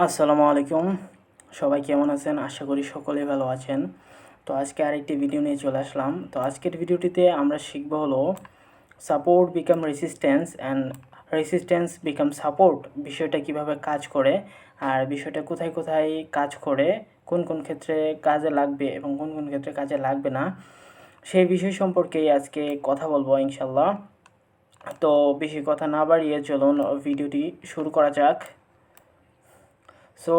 আসসালামু আলাইকুম। সবাই কেমন আছেন? আশা করি সকলে ভালো আছেন। তো আজকে আরেকটি ভিডিও নিয়ে চলে আসলাম। তো আজকের ভিডিওটিতে আমরা শিখব হলো support become resistance and resistance become support বিষয়টা কীভাবে কাজ করে আর বিষয়টা কোথায় কোথায় কাজ করে, কোন কোন ক্ষেত্রে কাজে লাগবে এবং কোন কোন ক্ষেত্রে কাজে লাগবে না, সেই বিষয় সম্পর্কেই আজকে কথা বলব ইনশাল্লাহ তো বেশি কথা না বাড়িয়ে চলুন ভিডিওটি শুরু করা যাক। সো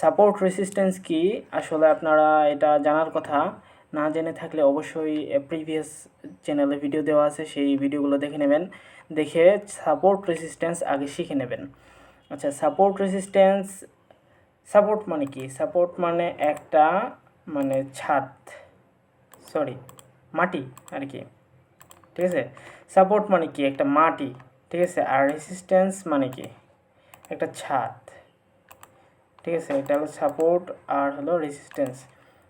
সাপোর্ট রেসিস্ট্যান্স কি? আসলে আপনারা এটা জানার কথা। না জেনে থাকলে অবশ্যই প্রিভিয়াস চ্যানেলে ভিডিও দেওয়া আছে, সেই ভিডিওগুলো দেখে নেবেন। দেখে সাপোর্ট রেসিস্ট্যান্স আগে শিখে নেবেন। আচ্ছা সাপোর্ট রেসিস্ট্যান্স সাপোর্ট মানে কি? সাপোর্ট মানে একটা মানে ছাদ সরি মাটি আর কি, ঠিক আছে? সাপোর্ট মানে কি? একটা মাটি, ঠিক আছে? আর রেসিস্ট্যান্স মানে কি? একটা ছাদ। ঠিক আছে, এটা হলো সাপোর্ট আর হলো রেসিস্ট্যান্স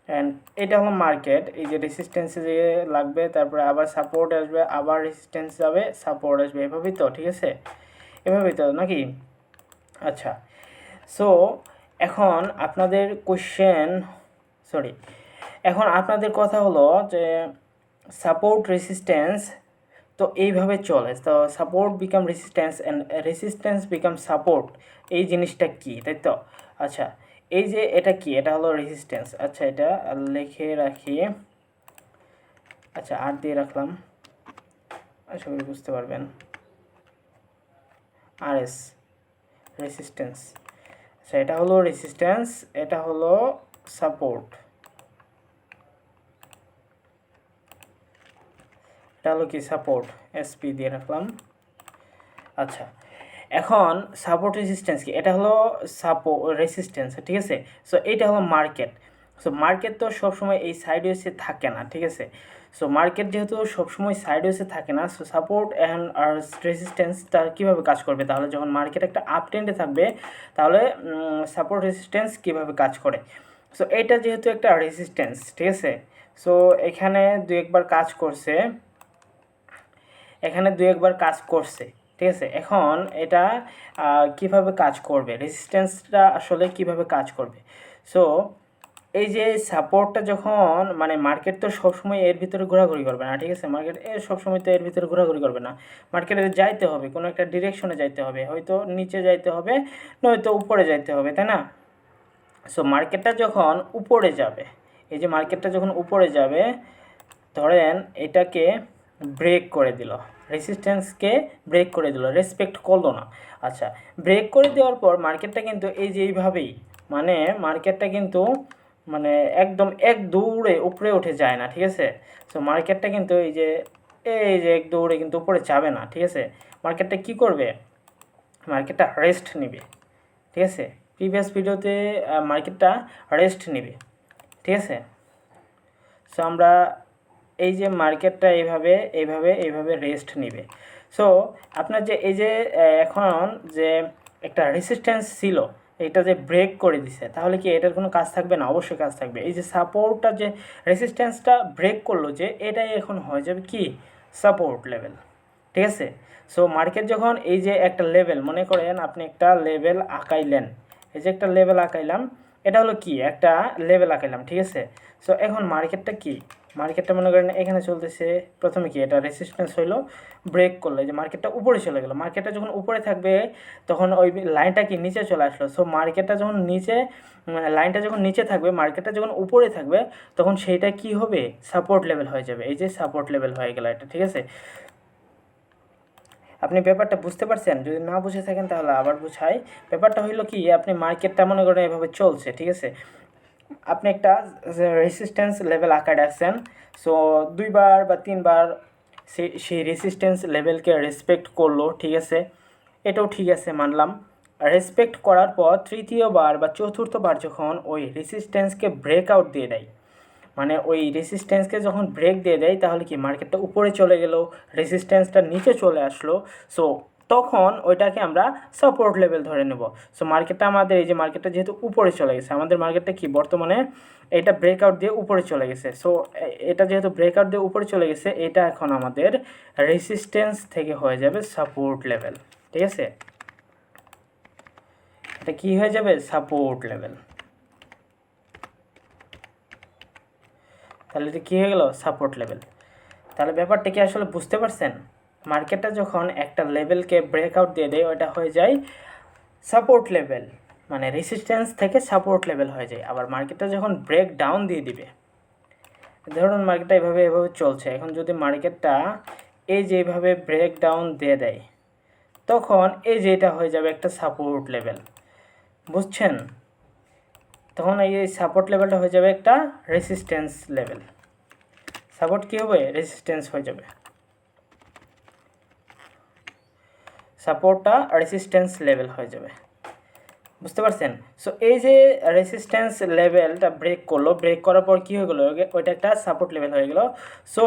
অ্যান্ড এটা হলো মার্কেট এই যে রেসিস্ট্যান্সে যে লাগবে, তারপরে আবার সাপোর্ট আসবে, আবার রেসিস্ট্যান্স যাবে সাপোর্ট আসবে, এভাবেই তো, ঠিক আছে? এভাবেই তো, নাকি? আচ্ছা সো এখন আপনাদের কোশ্চেন সরি এখন আপনাদের কথা হলো যে সাপোর্ট রেসিস্ট্যান্স তো এইভাবে চলে, তো support become resistance and resistance become support এই জিনিসটা কি, তাই তো? আচ্ছা এই যে এটা কি? এটা হলো রেসিস্ট্যান্স আচ্ছা এটা লিখে রাখি। আচ্ছা আর দিয়ে রাখলাম। করি বুঝতে পারবেন। আর এস রেসিস্ট্যান্স আচ্ছা এটা হলো রেসিস্ট্যান্স এটা হলো সাপোর্ট এটা হলো কি? সাপোর্ট এসপি দিয়ে রাখলাম। আচ্ছা এখন সাপোর্ট রেসিস্ট্যান্স কি? এটা হলো সাপো রেসিস্ট্যান্স ঠিক আছে? সো এইটা হলো মার্কেট সো মার্কেট তো সবসময় এই সাইড ওয়েসে থাকে না, ঠিক আছে? সো মার্কেট যেহেতু সবসময় সাইড ওয়েসে থাকে না সো সাপোর্ট অ্যান্ড আর রেসিস্ট্যান্সটা কীভাবে কাজ করবে? তাহলে যখন মার্কেট একটা আপ ট্রেন্ডে থাকবে, তাহলে সাপোর্ট রেসিস্ট্যান্স কীভাবে কাজ করে? সো এটা যেহেতু একটা রেসিস্ট্যান্স ঠিক আছে? সো এখানে দু একবার কাজ করছে। এখানে দু একবার কাজ করছে। ঠিক আছে? এখন এটা কীভাবে কাজ করবে? রেজিস্ট্যান্সটা আসলে কীভাবে কাজ করবে? সো এই যে সাপোর্টটা যখন মানে মার্কেট তো সবসময় এর ভিতরে ঘোরাঘুরি করবে না, ঠিক আছে? মার্কেট এর সবসময় তো এর ভিতরে ঘোরাঘুরি করবে না। মার্কেটে যাইতে হবে, কোনো একটা ডিরেকশনে যাইতে হবে, হয়তো নিচে যাইতে হবে, নয়তো উপরে যাইতে হবে, তাই না? সো মার্কেটটা যখন উপরে যাবে, এই যে মার্কেটটা যখন উপরে যাবে, ধরেন এটাকে ব্রেক করে দিল। রেসিস্ট্যান্সকে ব্রেক করে দিল। রেসপেক্ট করল না। আচ্ছা ব্রেক করে দেওয়ার পর মার্কেটটা কিন্তু এই যে এইভাবেই মানে মার্কেটটা কিন্তু মানে একদম এক দৌড়ে উপরে উঠে যায় না, ঠিক আছে? সো মার্কেটটা কিন্তু এই যে এই যে এক দৌড়ে কিন্তু উপরে যাবে না, ঠিক আছে? মার্কেটটা কি করবে? মার্কেটটা রেস্ট নেবে, ঠিক আছে? প্রিভিয়াস ভিডিওতে মার্কেটটা রেস্ট নেবে, ঠিক আছে? সো আমরা এই যে মার্কেটটা এইভাবে এইভাবে এইভাবে রেস্ট নেবে। সো আপনার যে এই যে এখন যে একটা রেসিস্ট্যান্স ছিল, এটা যে ব্রেক করে দিছে, তাহলে কি এটার কোনো কাজ থাকবে না? অবশ্যই কাজ থাকবে। এই যে সাপোর্টটা যে রেসিস্ট্যান্সটা ব্রেক করল যে, এটাই এখন হয়ে যাবে কি? সাপোর্ট লেভেল ঠিক আছে? সো মার্কেট যখন এই যে একটা লেভেল মনে করেন আপনি একটা লেভেল আঁকাইলেন, এই যে একটা লেভেল আঁকাইলাম, এটা হলো কি? একটা লেভেল আঁকাইলাম, ঠিক আছে? সো এখন মার্কেটটা কি? মার্কেটটা মনে করেন এখানে চলতেছে, প্রথমে কি এটা রেসিস্ট্যান্স হইল ব্রেক করল যে মার্কেটটা উপরে চলে গেলো। মার্কেটটা যখন উপরে থাকবে, তখন ওই লাইনটা কি নিচে চলে আসলো। সো মার্কেটটা যখন নিচে লাইনটা যখন নিচে থাকবে, মার্কেটটা যখন উপরে থাকবে, তখন সেইটা কি হবে? সাপোর্ট লেভেল হয়ে যাবে। এই যে সাপোর্ট লেভেল হয়ে গেলো এটা, ঠিক আছে? আপনি ব্যাপারটা বুঝতে পারছেন? যদি না বুঝে থাকেন তাহলে আবার বুঝাই। ব্যাপারটা হইল কি, আপনি মার্কেটটা মনে করেন এভাবে চলছে, ঠিক আছে? আপনি একটা রেসিস্ট্যান্স লেভেল আঁকা রাখছেন সো দুইবার বা তিনবার সেই রেসিস্ট্যান্স লেভেলকে রেসপেক্ট করল, ঠিক আছে? এটাও ঠিক আছে, মানলাম। রেসপেক্ট করার পর তৃতীয়বার বা চতুর্থবার যখন ওই রেসিস্ট্যান্সকে ব্রেক আউট দিয়ে দেয় মানে ওই রেসিস্ট্যান্সকে যখন ব্রেক দিয়ে দেয়, তাহলে কি মার্কেটটা উপরে চলে গেল রেসিস্ট্যান্সটা নিচে চলে আসলো সো তখন ওইটাকে আমরা সাপোর্ট লেভেল ধরে নেব। সো মার্কেটটা আমাদের এই যে মার্কেটটা যেহেতু উপরে চলে গেছে, আমাদের মার্কেটটা কি? বর্তমানে এটা ব্রেকআউট দিয়ে উপরে চলে গেছে। সো এটা যেহেতু ব্রেকআউট দিয়ে উপরে চলে গেছে, এটা এখন আমাদের রেসিস্টেন্স থেকে হয়ে যাবে সাপোর্ট লেভেল ঠিক আছে? এটা কি হয়ে যাবে? সাপোর্ট লেভেল তাহলে এটা কী হয়ে গেল? সাপোর্ট লেভেল তাহলে ব্যাপারটা কি আসলে বুঝতে পারছেন? মার্কেটটা যখন একটা লেভেলকে ব্রেকআউট দিয়ে দেয় ওটা হয়ে যায় সাপোর্ট লেভেল মানে রেসিস্ট্যান্স থেকে সাপোর্ট লেভেল হয়ে যায়। আবার মার্কেটটা যখন ব্রেক ডাউন দিয়ে দিবে, ধরুন মার্কেটটা এভাবে এভাবে চলছে, এখন যদি মার্কেটটা এই এইভাবে ব্রেক ডাউন দিয়ে দেয়, তখন এই যে এটা হয়ে যাবে একটা সাপোর্ট লেভেল বুঝছেন? তখন এই সাপোর্ট লেভেলটা হয়ে যাবে একটা রেসিস্ট্যান্স লেভেল সাপোর্ট কী হবে? রেসিস্ট্যান্স হয়ে যাবে। সাপোর্টটা রেসিস্ট্যান্স লেভেল হয়ে যাবে। বুঝতে পারছেন? সো এই যে রেসিস্ট্যান্স লেভেলটা ব্রেক করল ব্রেক করার পর কী হয়ে গেলো? ওইটা একটা সাপোর্ট লেভেল হয়ে গেলো। সো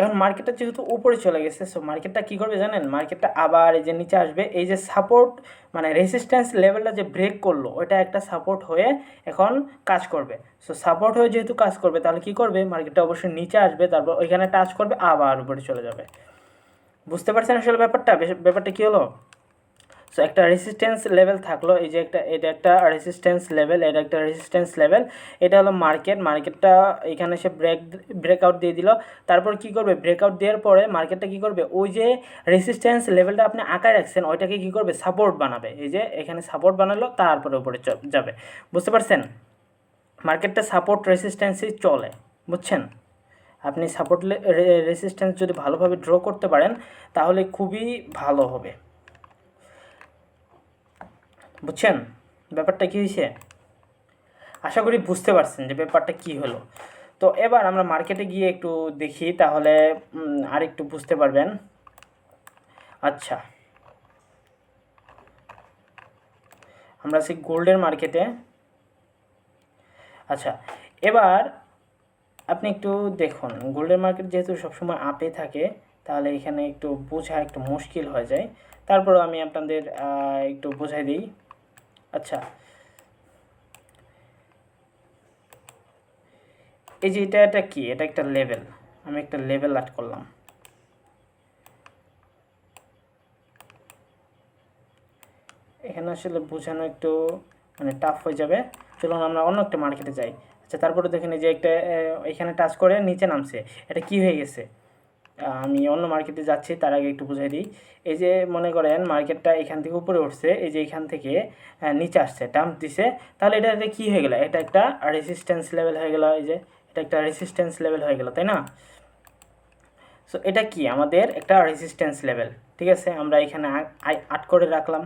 এখন মার্কেটটা যেহেতু উপরে চলে গেছে সো মার্কেটটা কী করবে জানেন? মার্কেটটা আবার এই যে নিচে আসবে। এই যে সাপোর্ট মানে রেসিস্ট্যান্স লেভেলটা যে ব্রেক করল ওটা একটা সাপোর্ট হয়ে এখন কাজ করবে। সো সাপোর্ট হয়ে যেহেতু কাজ করবে, তাহলে কী করবে? মার্কেটটা অবশ্যই নিচে আসবে, তারপর ওইখানে টাচ করবে, আবার উপরে চলে যাবে। বুঝতে পারছেন আসলে ব্যাপারটা? ব্যাপারটা কী হলো? সো একটা রেসিস্ট্যান্স লেভেল থাকল। এই যে একটা, এটা একটা রেসিস্ট্যান্স লেভেল এটা একটা রেসিস্ট্যান্স লেভেল এটা হলো মার্কেট মার্কেটটা এখানে সে ব্রেক ব্রেকআউট দিয়ে দিল। তারপর কি করবে? ব্রেকআউট দেওয়ার পরে মার্কেটটা কি করবে? ওই যে রেসিস্ট্যান্স লেভেলটা আপনি আঁকায় রাখছেন, ওইটাকে কি করবে? সাপোর্ট বানাবে। এই যে এখানে সাপোর্ট বানালো, তারপরে উপরে যাবে। বুঝতে পারছেন? মার্কেটটা সাপোর্ট রেসিস্ট্যান্সই চলে। বুঝছেন? আপনি সাপোর্ট রেসিস্ট্যান্স যদি ভালোভাবে ড্র করতে পারেন, তাহলে খুবই ভালো হবে। বুঝছেন? ব্যাপারটা কী হয়েছে? আশা করি বুঝতে পারছেন যে ব্যাপারটা কী হলো। তো এবার আমরা মার্কেটে গিয়ে একটু দেখি, তাহলে আর একটু বুঝতে পারবেন। আচ্ছা। আমরা সেই গোল্ডের মার্কেটে আচ্ছা এবার আপনি একটু দেখুন গোল্ডের মার্কেট যেহেতু সবসময় আপে থাকে, তাহলে এখানে একটু বোঝা একটু মুশকিল হয়ে যায়। তারপর আমি আপনাদের একটু বোঝাই দিই। আচ্ছা। এই যে এটা এটা কি? এটা একটা লেভেল আমি একটা লেভেল অ্যাড করলাম। এখানে আসলে বোঝানো একটু মানে টাফ হয়ে যাবে। চলুন আমরা অন্য একটা মার্কেটে যাই। আচ্ছা তারপরে দেখেন যে একটা এখানে টাচ করে নিচে নামছে। এটা কি হয়ে গেছে? আমি অন্য মার্কেটে যাচ্ছি, তার আগে একটু বুঝাই দিই। এই যে মনে করেন মার্কেটটা এখান থেকে উপরে উঠছে, এই যে এখান থেকে নিচে আসছে ডাম্প দিছে, তাহলে এটা কী হয়ে গেলো? এটা একটা রেসিস্ট্যান্স লেভেল হয়ে গেলো, এই যে, এটা একটা রেসিস্ট্যান্স লেভেল হয়ে গেলো, তাই না? সো এটা কি? আমাদের একটা রেসিস্ট্যান্স লেভেল ঠিক আছে? আমরা এখানে আট করে রাখলাম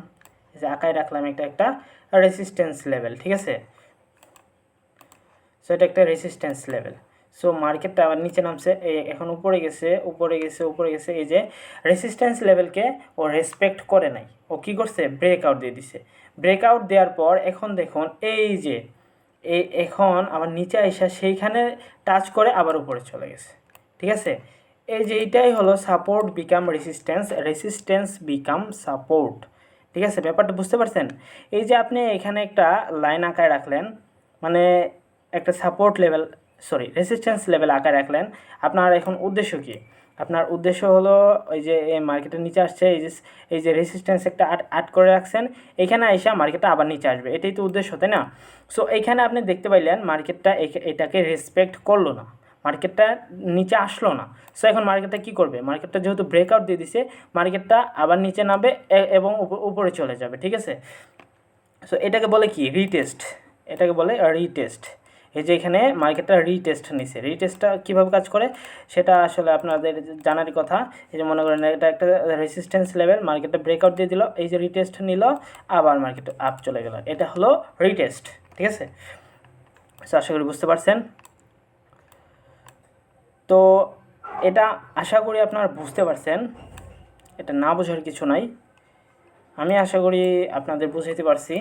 যে আঁকায় রাখলাম এটা একটা রেসিস্ট্যান্স লেভেল ঠিক আছে? সো এটা একটা রেসিস্ট্যান্স লেভেল সো মার্কেটটা আবার নিচে নামছে। এখন উপরে গেছে উপরে গেছে উপরে গেছে। এই যে রেসিস্ট্যান্স লেভেলকে ও রেসপেক্ট করে নাই। ও কী করছে? ব্রেকআউট দিয়ে দিছে। ব্রেকআউট দেওয়ার পর এখন দেখুন, এই যে এই এখন আবার নিচে আইসা সেইখানে টাচ করে আবার উপরে চলে গেছে। ঠিক আছে? এই যে এইটাই হলো support become resistance resistance become support ঠিক আছে? ব্যাপারটা বুঝতে পারছেন? এই যে আপনি এখানে একটা লাইন আঁকায় রাখলেন মানে একটা support level sorry resistance level আকার রাখলেন। আপনার এখন উদ্দেশ্য কী? আপনার উদ্দেশ্য হলো ওই যে মার্কেটের নিচে আসছে, এই যে এই যে রেসিস্ট্যান্স একটা আট আট করে রাখছেন, এখানে এসে মার্কেটটা আবার নিচে আসবে। এটাই তো উদ্দেশ্য, তাই না? সো এইখানে আপনি দেখতে পাইলেন মার্কেটটা এটাকে রেসপেক্ট করল না। মার্কেটটা নিচে আসলো না। সো এখন মার্কেটটা কী করবে? মার্কেটটা যেহেতু ব্রেকআউট দিয়ে দিছে মার্কেটটা আবার নিচে নামবে এবং উপরে চলে যাবে, ঠিক আছে? সো এটাকে বলে কি? রিটেস্ট এটাকে বলে রিটেস্ট এই যে এখানে মার্কেটটা রিটেস্ট নিছে। রিটেস্টটা কীভাবে কাজ করে? সেটা আসলে আপনাদের জানারই কথা। এই যে মনে করেন এটা একটা রেসিস্ট্যান্স লেভেল মার্কেটটা ব্রেকআউট দিয়ে দিল, এই যে রিটেস্ট নিল, আবার মার্কেট আপ চলে গেল। এটা হলো রিটেস্ট ঠিক আছে? আশা করি বুঝতে পারছেন। তো, এটা আশা করি আপনারা বুঝতে পারছেন। এটা না বোঝার কিছু নাই। আমি আশা করি আপনাদের বুঝাইতে পারছি।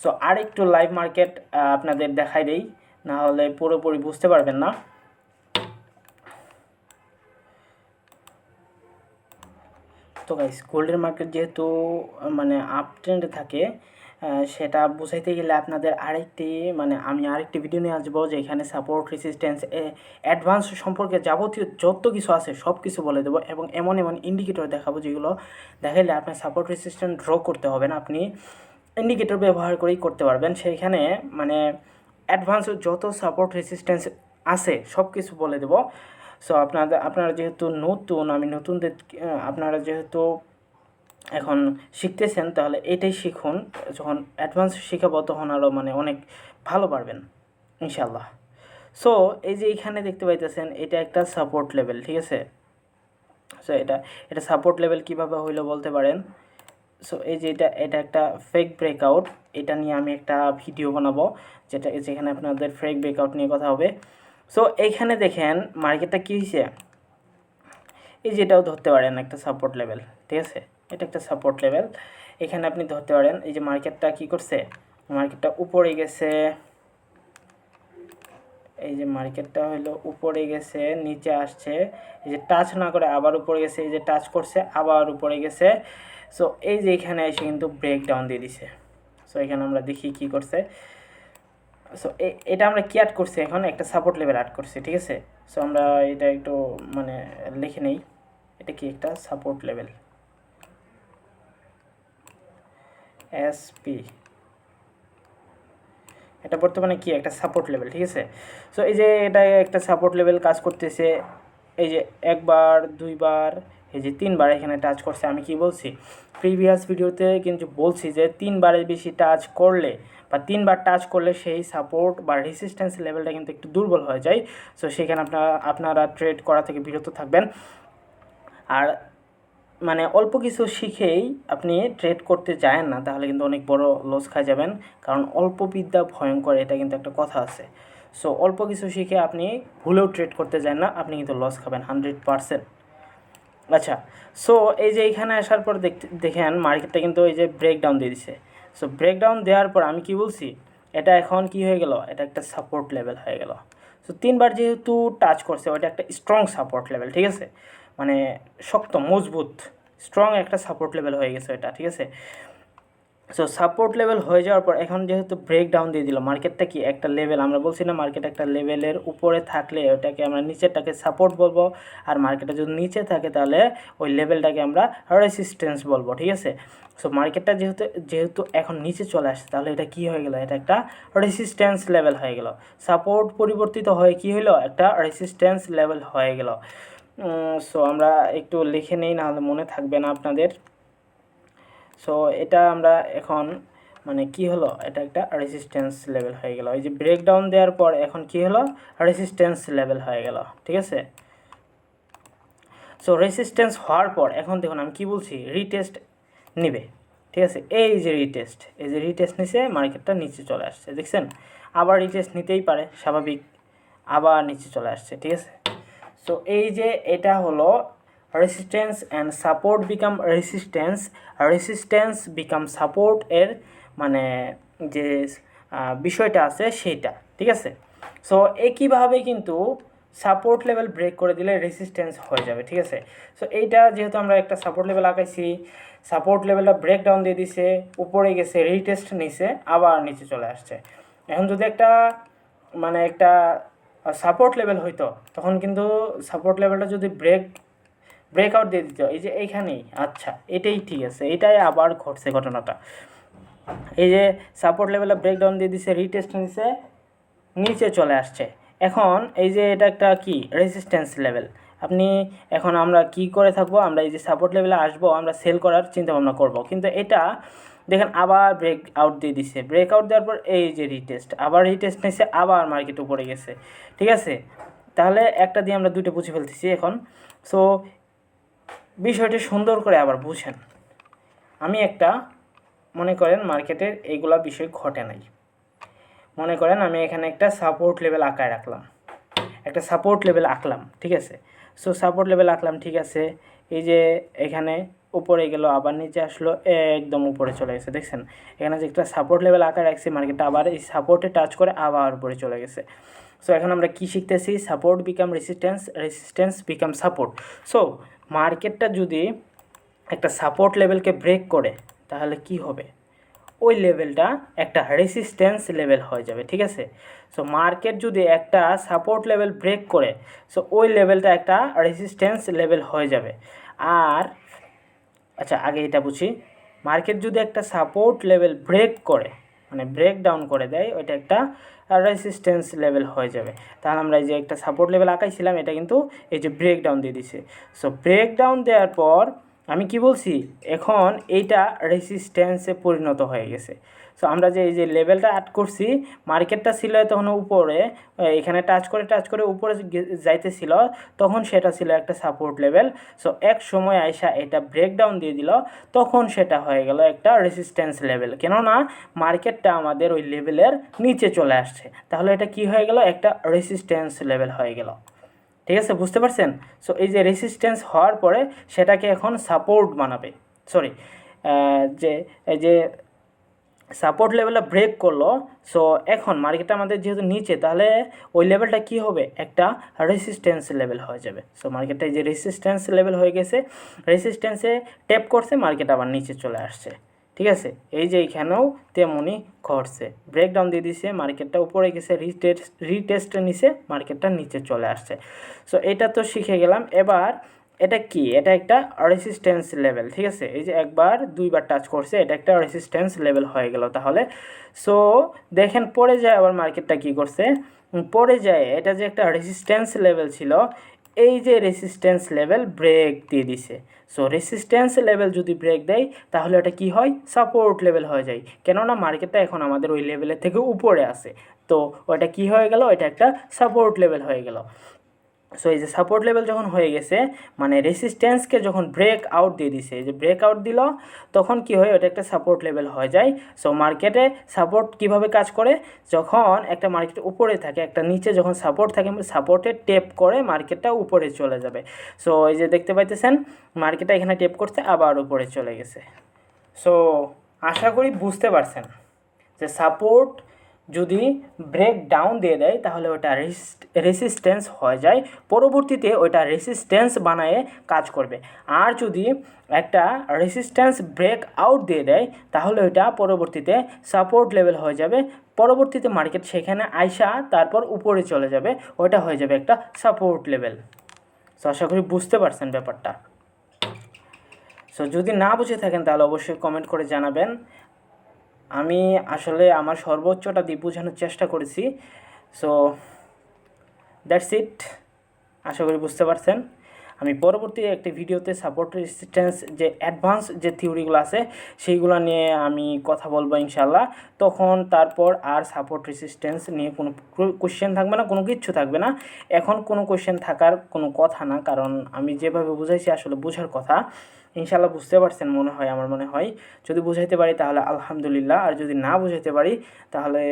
সো আর একটু লাইভ মার্কেট আপনাদের দেখাই দেই। না হলে পুরোপুরি বুঝতে পারবেন না। তো গাইস গোল্ডের মার্কেট যেহেতু মানে আপ ট্রেন্ডে থাকে সেটা বুঝাইতে গেলে আপনাদের আরেকটি মানে আমি আরেকটি ভিডিও নিয়ে আসব যে এখানে সাপোর্ট রেসিস্ট্যান্স অ্যাডভান্স সম্পর্কে যাবতীয় যত কিছু আছে সব কিছু বলে দেবো এবং এমন এমন ইন্ডিকেটর দেখাবো যেগুলো দেখাইলে আপনার সাপোর্ট রেসিস্ট্যান্স ড্র করতে হবে না। আপনি ইন্ডিকেটর ব্যবহার করেই করতে পারবেন। সেইখানে মানে অ্যাডভান্স যত সাপোর্ট রেসিস্ট্যান্স আছে সব কিছু বলে দেবো। সো আপনাদের, আপনারা যেহেতু নতুন, আমি নতুনদের আপনারা যেহেতু এখন শিখতেছেন, তাহলে এটাই শিখুন। যখন অ্যাডভান্স শেখাবো, তখন আরও মানে অনেক ভালো পারবেন ইনশাল্লাহ সো এই যে এখানে দেখতে পাইতেছেন, এটা একটা সাপোর্ট লেভেল ঠিক আছে? সো এটা এটা সাপোর্ট লেভেল কীভাবে হইল বলতে পারেন? সো এই যে এটা এটা একটা ফেক ব্রেকআউট এটা নিয়ে আমি একটা ভিডিও বানাবো, যেটা যেখানে আপনাদের ফ্রেক ব্রেকআউট নিয়ে কথা হবে। সো এইখানে দেখেন মার্কেটটা কী হয়েছে এই যেটাও ধরতে পারেন একটা সাপোর্ট লেভেল ঠিক আছে? এটা একটা সাপোর্ট লেভেল এখানে আপনি ধরতে পারেন, এই যে মার্কেটটা কি করছে? মার্কেটটা উপরে গেছে। এই যে মার্কেটটা হলো উপরে গেছে, নিচে আসছে। এই যে টাচ না করে আবার উপরে গেছে, এই যে টাচ করছে, আবার উপরে গেছে। সো এই যে এখানে এসে কিন্তু ব্রেক ডাউন দিয়ে দিছে। সো এখানে আমরা দেখি কি করছে। সো এটা আমরা কি অ্যাড করছি এখন? একটা সাপোর্ট লেভেল অ্যাড করছি, ঠিক আছে? সো আমরা এটা একটু মানে লিখে নেই। এটা কি একটা সাপোর্ট লেভেল এসপি এটা বর্তমানে কি একটা সাপোর্ট লেভেল ঠিক আছে? সো এই যে এটা একটা সাপোর্ট লেভেল কাজ করতেছে, এই যে একবার, দুইবার এই যে তিনবার এখানে টাচ করছে, আমি কি বলছি? প্রিভিয়াস ভিডিওতে কিন্তু বলছি যে তিনবারের বেশি টাচ করলে বা তিনবার টাচ করলে সেই সাপোর্ট বা রেসিস্ট্যান্স লেভেলটা কিন্তু একটু দুর্বল হয়ে যায়। সো সেখানে আপনারা আপনারা ট্রেড করা থেকে বিরত থাকবেন। আর মানে অল্প কিছু শিখেই আপনি ট্রেড করতে যায় না, তাহলে কিন্তু অনেক বড় লস খাই যাবেন। কারণ অল্প বিদ্যা ভয়ঙ্কর, এটা কিন্তু একটা কথা আছে। সো অল্প কিছু শিখে আপনি ভুলেও ট্রেড করতে যান না, আপনি কিন্তু লস খাবেন হান্ড্রেড পারসেন্ট আচ্ছা সো এই যে এইখানে আসার পর দেখতে, দেখেন মার্কেটটা কিন্তু এই যে ব্রেকডাউন দিয়ে দিছে। সো ব্রেকডাউন দেওয়ার পর আমি কি বলছি? এটা এখন কি হয়ে গেল? এটা একটা সাপোর্ট লেভেল হয়ে গেল। সো তিনবার যেহেতু টাচ করছে, ওইটা একটা স্ট্রং সাপোর্ট লেভেল ঠিক আছে? মানে শক্ত, মজবুত স্ট্রং একটা সাপোর্ট লেভেল হয়ে গেছে এটা ঠিক আছে? সো সাপোর্ট লেভেল হয়ে যাওয়ার পর এখন যেহেতু ব্রেক ডাউন দিয়ে দিল মার্কেটটা কি? একটা লেভেল আমরা বলছি না মার্কেট একটা লেভেলের উপরে থাকলে ওটাকে আমরা নিচেরটাকে সাপোর্ট বলব, আর মার্কেটটা যদি নিচে থাকে তাহলে ওই লেভেলটাকে আমরা রেসিস্টেন্স বলব, ঠিক আছে? সো মার্কেটটা যেহেতু যেহেতু এখন নিচে চলে আসছে, তাহলে এটা কি হয়ে গেল? এটা একটা রেসিস্ট্যান্স লেভেল হয়ে গেল। সাপোর্ট পরিবর্তিত হয়ে কি হলো একটা রেসিস্ট্যান্স লেভেল হয়ে গেল। সো আমরা একটু লিখে নেই, নাহলে মনে থাকবে না আপনাদের। সো এটা আমরা এখন মানে কি হলো? এটা একটা রেসিস্ট্যান্স লেভেল হয়ে গেল। এই যে ব্রেকডাউন দেওয়ার পর এখন কি হলো? রেসিস্ট্যান্স লেভেল হয়ে গেল, ঠিক আছে? সো রেসিস্ট্যান্স হওয়ার পর, এখন দেখুন আমি কি বলছি? রিটেস্ট নেবে, ঠিক আছে? এই যে রিটেস্ট এই যে রিটেস্ট নিচে মার্কেটটা নিচে চলে আসছে, দেখছেন? আবার রিটেস্ট নিতেই পারে, স্বাভাবিক, আবার নিচে চলে আসছে, ঠিক আছে? সো এই যে এটা হলো resistance and support become resistance resistance become support এর মানে যে বিষয়টা আছে সেইটা, ঠিক আছে? সো একইভাবে কিন্তু সাপোর্ট লেভেল ব্রেক করে দিলে রেসিস্ট্যান্স হয়ে যাবে, ঠিক আছে? সো এইটা যেহেতু আমরা একটা সাপোর্ট লেভেল আঁকাইছি সাপোর্ট লেভেলটা ব্রেক ডাউন দিয়ে দিছে, উপরে গেছে রিটেস্ট নিছে, আবার নিচে চলে আসছে। এখন যদি একটা মানে একটা সাপোর্ট লেভেল হইতো, তখন কিন্তু সাপোর্ট লেভেলটা যদি ব্রেক ব্রেকআউট দিয়ে দিত এই যে এইখানেই আচ্ছা এটাই ঠিক আছে, এটাই আবার ঘটছে ঘটনাটা। এই যে সাপোর্ট লেভেলে ব্রেকডাউন দিয়ে দিছে রিটেস্ট নিছে, নিচে চলে আসছে। এখন এই যে এটা একটা কি? রেজিস্ট্যান্স লেভেল আপনি এখন আমরা কি করে থাকব? আমরা এই যে সাপোর্ট লেভেলে আসব, আমরা সেল করার চিন্তা ভাবনা করব। কিন্তু এটা, দেখেন আবার ব্রেক আউট দিয়ে দিছে। ব্রেক আউট দেওয়ার পর এই যে রিটেস্ট আবার রিটেস্ট নিছে, আবার মার্কেট উপরে গেছে। ঠিক আছে? তাহলে একটা দিয়ে আমরা দুটো বুঝে ফেলতেছি এখন। সো বিষয়টি সুন্দর করে আবার বুঝেন। আমি একটা, মনে করেন মার্কেটের এইগুলা বিষয় ঘটে নাই। মনে করেন আমি এখানে একটা সাপোর্ট লেভেল আঁকায় রাখলাম। একটা সাপোর্ট লেভেল আঁকলাম, ঠিক আছে? সো সাপোর্ট লেভেল আঁকলাম, ঠিক আছে? এই যে এখানে উপরে গেল, আবার নিচে আসলো, একদম উপরে চলে গেছে, দেখছেন? এখানে যে একটা সাপোর্ট লেভেল আঁকা রাখছি মার্কেটটা আবার এই সাপোর্টে টাচ করে আবার উপরে চলে গেছে। সো এখন আমরা কি শিখতেছি? Support become resistance resistance become support so মার্কেটটা যদি একটা সাপোর্ট লেভেলকে ব্রেক করে, তাহলে কি হবে? ওই লেভেলটা একটা রেসিস্ট্যান্স লেভেল হয়ে যাবে, ঠিক আছে? সো মার্কেট যদি একটা সাপোর্ট লেভেল ব্রেক করে সো ওই লেভেলটা একটা রেসিস্ট্যান্স লেভেল হয়ে যাবে। আর আচ্ছা আগে এটা বুঝি। মার্কেট যদি একটা সাপোর্ট লেভেল ব্রেক করে মানে ব্রেক ডাউন করে দেয়, ওইটা একটা রেসিস্ট্যান্স লেভেল হয়ে যাবে। তাহলে আমরা এই যে একটা সাপোর্ট লেভেল আঁকাইছিলাম, এটা কিন্তু এই যে ব্রেক ডাউন দিয়ে দিছে। সো ব্রেক ডাউন দেওয়ার পর আমি কি বলছি? এখন এইটা রেসিস্ট্যান্সে পরিণত হয়ে গেছে। সো আমরা যে, এই যে লেভেলটা আট করছি মার্কেটটা ছিল তখন উপরে, এখানে টাচ করে টাচ করে উপরে যাইতেছিল, তখন সেটা ছিল একটা সাপোর্ট লেভেল সো এক সময় আইসা এটা ব্রেকডাউন দিয়ে দিল, তখন সেটা হয়ে গেল একটা রেসিস্ট্যান্স লেভেল কেননা মার্কেটটা আমাদের ওই লেভেলের নিচে চলে আসছে। তাহলে এটা কি হয়ে গেল? একটা রেসিস্ট্যান্স লেভেল হয়ে গেল। ঠিক আছে? বুঝতে পারছেন? সো এই যে রেসিস্ট্যান্স হওয়ার পরে সেটাকে এখন সাপোর্ট বানাবে। সরি যে, এই যে সাপোর্ট লেভেলটা ব্রেক করল। সো এখন মার্কেটটা আমাদের যেহেতু নিচে, তাহলে ওই লেভেলটা কি হবে? একটা রেসিস্ট্যান্স লেভেল হয়ে যাবে। সো মার্কেটটা যে রেসিস্ট্যান্স লেভেল হয়ে গেছে রেসিস্ট্যান্সে ট্যাপ করছে মার্কেট আবার নিচে চলে আসছে। ঠিক আছে? এই যে এইখানেও তেমনই ঘটছে। ব্রেকডাউন দিয়ে দিছে মার্কেটটা উপরে গেছে রিটেস্ট রিটেস্টে নিচে মার্কেটটা নিচে চলে আসছে। সো এটা তো শিখে গেলাম। এবার এটা কি? এটা একটা রেসিস্ট্যান্স লেভেল ঠিক আছে? এই যে একবার, দুইবার টাচ করছে, এটা একটা রেসিস্ট্যান্স লেভেল হয়ে গেল তাহলে। সো দেখেন পরে যায় আবার মার্কেটটা কি করছে? পরে যায়, এটা যে একটা রেসিস্ট্যান্স লেভেল ছিল, এই যে রেসিস্ট্যান্স লেভেল ব্রেক দিয়ে দিছে। সো রেসিস্ট্যান্স লেভেল যদি ব্রেক দেয়, তাহলে এটা কি হয়? সাপোর্ট লেভেল হয়ে যায়। কেননা, মার্কেটটা এখন আমাদের ওই লেভেলের থেকে উপরে আছে। তো, ওটা কি হয়ে গেল? এটা একটা সাপোর্ট লেভেল হয়ে গেল। সো এই যে সাপোর্ট লেভেল যখন হয়ে গেছে মানে রেসিস্ট্যান্সকে যখন ব্রেক আউট দিয়ে দিছে যে ব্রেক আউট দিল, তখন কি হয়, ওটা একটা সাপোর্ট লেভেল হয়ে যায়। সো মার্কেটে সাপোর্ট কীভাবে কাজ করে? যখন একটা মার্কেট উপরে থাকে, একটা নিচে যখন সাপোর্ট থাকে সাপোর্টে টেপ করে মার্কেটটা উপরে চলে যাবে। সো এই যে দেখতে পাইতেছেন মার্কেটটা এখানে টেপ করছে, আবার উপরে চলে গেছে। সো আশা করি বুঝতে পারছেন যে সাপোর্ট যদি ব্রেক ডাউন দিয়ে দেয়, তাহলে ওটা রেসিস্ট্যান্স হয়ে যায়। পরবর্তীতে ওইটা রেসিস্ট্যান্স বানায়ে কাজ করবে। আর যদি একটা রেসিস্ট্যান্স ব্রেক আউট দিয়ে দেয়, তাহলে ওইটা পরবর্তীতে সাপোর্ট লেভেল হয়ে যাবে। পরবর্তীতে মার্কেট সেখানে আইসা, তারপর উপরে চলে যাবে। ওইটা হয়ে যাবে একটা সাপোর্ট লেভেল সো আশা করি বুঝতে পারছেন ব্যাপারটা। সো যদি না বুঝে থাকেন, তাহলে অবশ্যই কমেন্ট করে জানাবেন। আমি আসলে আমার সর্বোচ্চটা দিয়ে বোঝানোর চেষ্টা করেছি। সো দ্যাটস ইট আশা করি বুঝতে পারছেন। আমি পরবর্তী একটি ভিডিওতে সাপোর্ট রেসিস্ট্যান্স যে অ্যাডভান্স যে থিওরিগুলো আছে, সেইগুলো নিয়ে আমি কথা বলব ইনশাল্লাহ তখন তারপর আর সাপোর্ট রেসিস্ট্যান্স নিয়ে কোনো কোশ্চেন থাকবে না, কোনো কিচ্ছু থাকবে না। এখন কোনো কোশ্চেন থাকার কোনো কথা না, কারণ আমি যেভাবে বুঝাইছি আসলে বোঝার কথা। ইনশাল্লাহ বুঝতে পারছেন মনে হয়, আমার মনে হয়। যদি বুঝাইতে পারি তাহলে আলহামদুলিল্লাহ, আর যদি না বুঝাইতে পারি তাহলে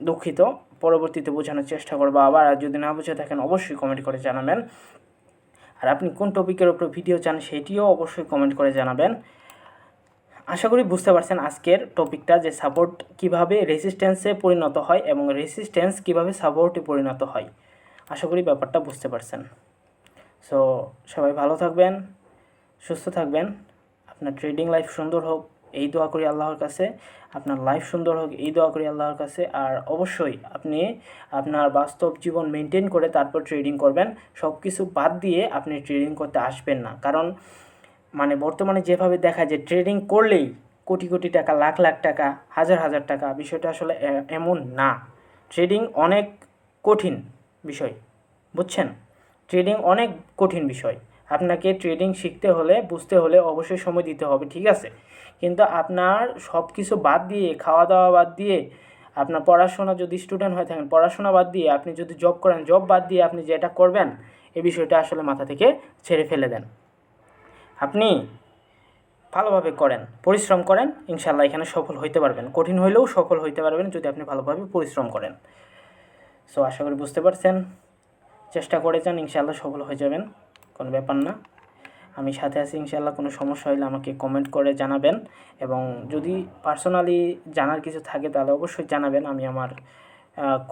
দুঃখিত। পরবর্তীতে বোঝানোর চেষ্টা করব আবার, আর যদি না বুঝে থাকেন অবশ্যই কমেন্ট করে জানাবেন। আর আপনি কোন টপিকের ওপর ভিডিও চান সেটিও অবশ্যই কমেন্ট করে জানাবেন। আশা করি বুঝতে পারছেন আজকের টপিকটা যে সাপোর্ট কীভাবে রেসিস্ট্যান্সে পরিণত হয় এবং রেসিস্ট্যান্স কীভাবে সাপোর্টে পরিণত হয়। আশা করি ব্যাপারটা বুঝতে পারছেন। সো সবাই ভালো থাকবেন। সুস্থ থাকবেন। আপনার ট্রেডিং লাইফ সুন্দর হোক, এই দোয়া করি আল্লাহর কাছে। আপনার লাইফ সুন্দর হোক, এই দোয়া করি আল্লাহর কাছে। আর অবশ্যই আপনি আপনার বাস্তব জীবন মেনটেন করে তারপর ট্রেডিং করবেন। সব কিছু বাদ দিয়ে আপনি ট্রেডিং করতে আসবেন না। কারণ মানে বর্তমানে যেভাবে দেখা যায় ট্রেডিং করলেই কোটি কোটি টাকা, লাখ লাখ টাকা, হাজার হাজার টাকা, বিষয়টা আসলে এমন না। ট্রেডিং অনেক কঠিন বিষয়, বুঝছেন? ট্রেডিং অনেক কঠিন বিষয়। আপনাকে ট্রেডিং শিখতে হলে, বুঝতে হলে অবশ্যই সময় দিতে হবে, ঠিক আছে? কিন্তু আপনার সব কিছু বাদ দিয়ে খাওয়া দাওয়া বাদ দিয়ে, আপনার পড়াশোনা যদি স্টুডেন্ট হয়ে থাকেন, পড়াশোনা বাদ দিয়ে আপনি যদি জব করেন জব বাদ দিয়ে আপনি যেটা করবেন, এই বিষয়টা আসলে মাথা থেকে ছেড়ে ফেলে দেন। আপনি ভালোভাবে করেন, পরিশ্রম করেন ইনশাল্লাহ এখানে সফল হইতে পারবেন। কঠিন হইলেও সফল হইতে পারবেন যদি আপনি ভালোভাবে পরিশ্রম করেন। সো আশা করি বুঝতে পারছেন। চেষ্টা করে যান ইনশাল্লাহ সফল হয়ে যাবেন। কোনো ব্যাপার না। আমি সাথে আছি ইনশাল্লাহ কোনো সমস্যা হলে আমাকে কমেন্ট করে জানাবেন এবং যদি পার্সোনালি জানার কিছু থাকে তাহলে অবশ্যই জানাবেন। আমি আমার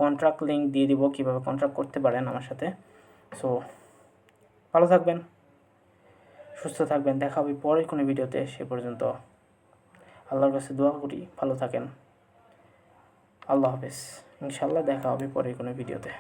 কন্ট্রাক্ট লিঙ্ক দিয়ে দিব কীভাবে কন্ট্রাক্ট করতে পারেন আমার সাথে। সো ভালো থাকবেন, সুস্থ থাকবেন। দেখা হবে পরের কোনো ভিডিওতে। সে পর্যন্ত আল্লাহর কাছে দোয়া করি, ভালো থাকেন। আল্লাহ হাফেজ। ইনশাল্লাহ দেখা হবে পরের কোনো ভিডিওতে।